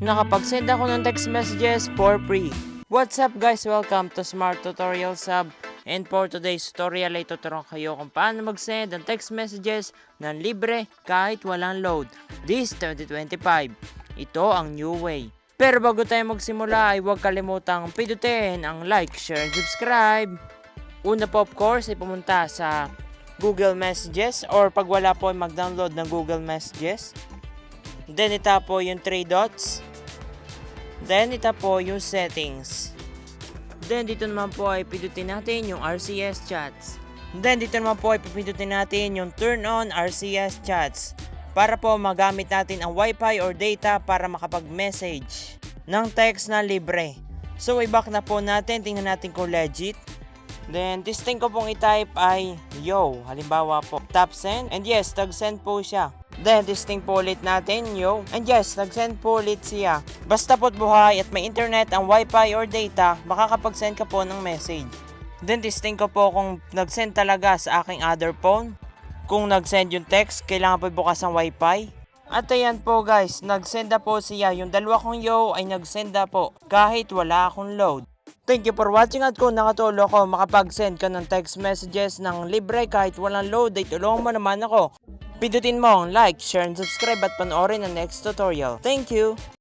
nakapag-send ako ng text messages for free. What's up guys? Welcome to Smart Tutorial Sub. And for today's tutorial ay tuturuan kayo kung paano mag-send ng text messages ng libre kahit walang load. This 2025. Ito ang new way. Pero bago tayo magsimula ay huwag kalimutang pindutin ang like, share, and subscribe. Una po of course ay pumunta sa Google Messages or pag wala po ay mag-download ng Google Messages. Then ita po yung 3 dots. Then ita po yung settings. Then dito naman po ay pindutin natin yung RCS chats. Then dito naman po ay pipindutin natin yung turn on RCS chats para po magamit natin ang wifi or data para makapag-message ng text na libre. So i-back na po natin, tingnan natin kung legit. Then this thing ko pong i-type ay yo, halimbawa po. Tap send and yes, tag-send po siya. Then this thing po ulit natin, yo. And yes, nag-send po ulit siya. Basta po't buhay at may internet ang wifi or data, makakapag-send ka po ng message. Then this thing ko po kung nag-send talaga sa aking other phone. Kung nag-send yung text, kailangan po bukas ang wifi. At ayan po guys, nag-send na po siya. Yung dalawa kong yo ay nag-send na po kahit wala akong load. Thank you for watching at kung nakatulong ako makapag-send ka ng text messages ng libre kahit walang load ay tulungan mo naman ako. Pindutin mo ang like, share, and subscribe at panoorin ang next tutorial. Thank you!